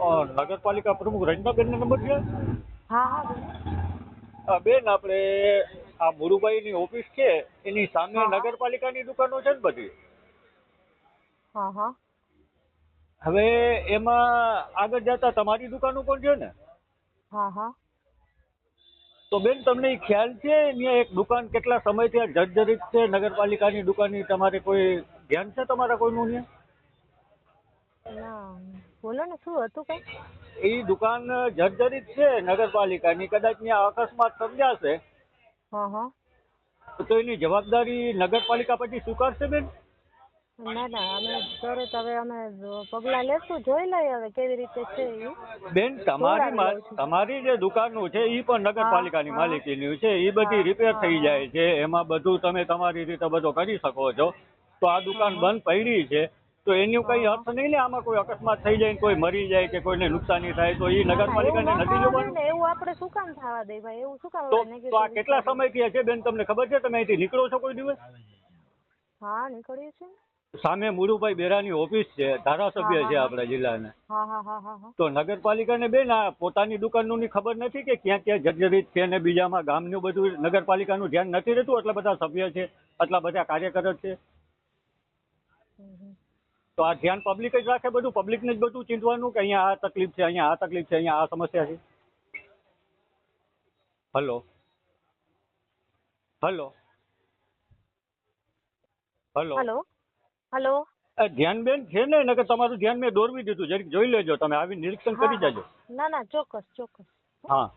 નગરપાલિકા પ્રમુખ રંજનાબેનનો નંબર છે? હા હા બેન. આપણે આ મુરુભાઈની ઓફિસ છે એની સામે નગરપાલિકા નગરપાલિકાની દુકાનો છે ને બધી? હા હા. હવે એમાં આગળ જતા તમારી દુકાનો પણ છે ને? હા હા. તો બેન તમને ખ્યાલ છે ત્યાં એક દુકાન કેટલા સમયથી આ જર્જરિત છે નગરપાલિકાની દુકાનની તમારે કોઈ ધ્યાન છે તમારા કોઈનું ત્યાં ના બોલો ને શું હતું કઈ? એ દુકાન જર્જરિત છે નગરપાલિકાની. કદાચ ત્યાં અકસ્માત સર્જાશે તો એની જવાબદારી નગરપાલિકા પછી સ્વીકારશે બેન? ના ના અમે તરત હવે અમે પગલા લેશું જોઈ લઈએ હવે કેવી રીતે છે એ બેન તમારી. તમારી જે દુકાનો છે એ પણ નગરપાલિકાની હા. માલિકીની છે. એ બધી રિપેર થઈ જાય છે. એમાં બધું તમે તમારી રીતે બધું કરી શકો છો. તો આ દુકાન બંધ પડી છે. તો એનું કઈ અર્થ નહીં ને આમાં કોઈ અકસ્માત થઈ જાય કોઈ મરી જાય કે કોઈને નુકસાની થાય તો એ નગરપાલિકાને નથી જોવાનું? એવું આપણે શું કામ થવા દે ભાઈ? એવું શું કામ તો તો આ કેટલા સમય સમયથી હશે છે બેન? તમને ખબર છે? તમે અહીંથી નીકળો છો કોઈ દિવસ? હા નીકળીએ છીએ. સામે મુરુભાઈ બેરાની ઓફિસ છે ધારાસભ્ય છે. આપણા જિલ્લાના. તો નગરપાલિકાને બેન આ પોતાની દુકાનનું ની ખબર નથી કે ક્યાં ક્યાં જર્જરિત છે ને બીજામાં ગામનું બધું નગરપાલિકાનું ધ્યાન નથી રહેતું? આટલા બધા સભ્ય છે આટલા બધા કાર્યકર છે. તો આ ધ્યાન પબ્લિક જ રાખે બધું? પબ્લિકને જ બધું ચીંધવાનું કે અહીંયા આ તકલીફ છે અહીંયા આ તકલીફ છે અહીંયા આ સમસ્યા છે? Hello hello hello hello hello એ ધ્યાન બેન છે ને નકર તમારું ધ્યાન મેં દોરવી દીધું. જરીક જોઈ લેજો તમે આવી નિરીક્ષણ કરી જાજો જજો. ના ના ચોક્કસ ચોક્કસ. હા.